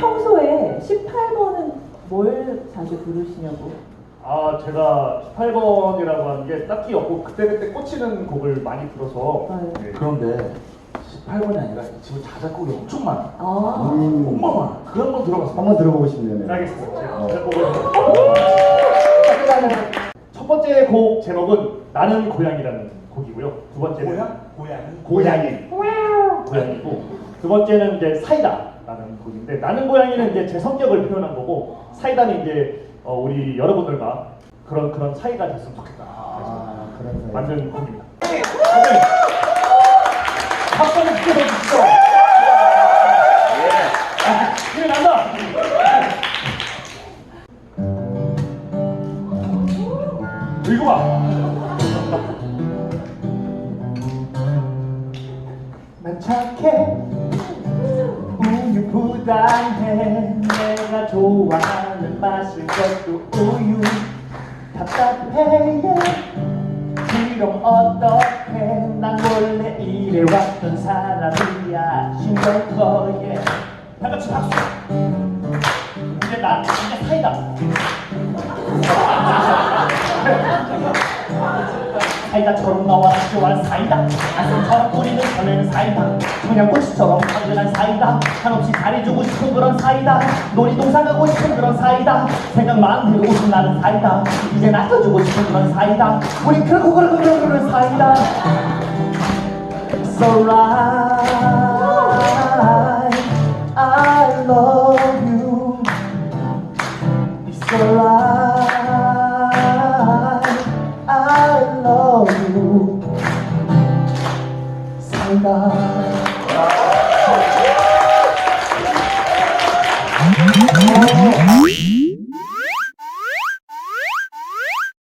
평소에 18번은 뭘 자주 부르시냐고. 아 제가 18번이라고 하는 게 딱히 없고 그때그때 꽂히는 곡을 많이 들어서 네. 네. 그런데 18번이 아니라 지금 자작곡이 엄청 많아. 아. 음, 엄청 많아. 그런 거 들어봤어. 한번 들어보고 싶네요. 네. 알겠습니다. 제가 제목을 첫 번째 곡 제목은 나는 고양이라는 곡이고요. 두 번째는 고양이? 고양이 고양이고 두 번째는 이제 사이다 라는 곡인데 나는 고양이는 이제 제 성격을 표현한 거고 사이다는 이제 어, 우리 여러분들과 그런 그런 사이가 됐으면 좋겠다. 그래서 아, 그런 사이. 만든 곡입니다. 네. 박수 한번 주시죠. 아, 힘이 난다. 이거 봐. 난 착해 부단해. 내가 좋아하는 맛은 것도 우유. 답답해. 그럼 어떡해 난 원래 이래왔던 사람이야. 신경 꺼예 다같이 박수. 이제 나 이제 사이다. 사이다처럼 나와 좋아하는 사이다. 아슴처럼 뿌리는 설레는 사이다. 그냥 꽃처럼 당근한 사이다 한없이 잘해주고 싶은 그런 사이다. 놀이동산 가고 싶은 그런 사이다. 생각만 해도 웃음 나는 사이다. 이제 낚아주고 싶은 그런 사이다. 우리 그렇고 그렇고 그런 그런 사이다. It's alright I love you. It's alright I love you. 사이다 Oh,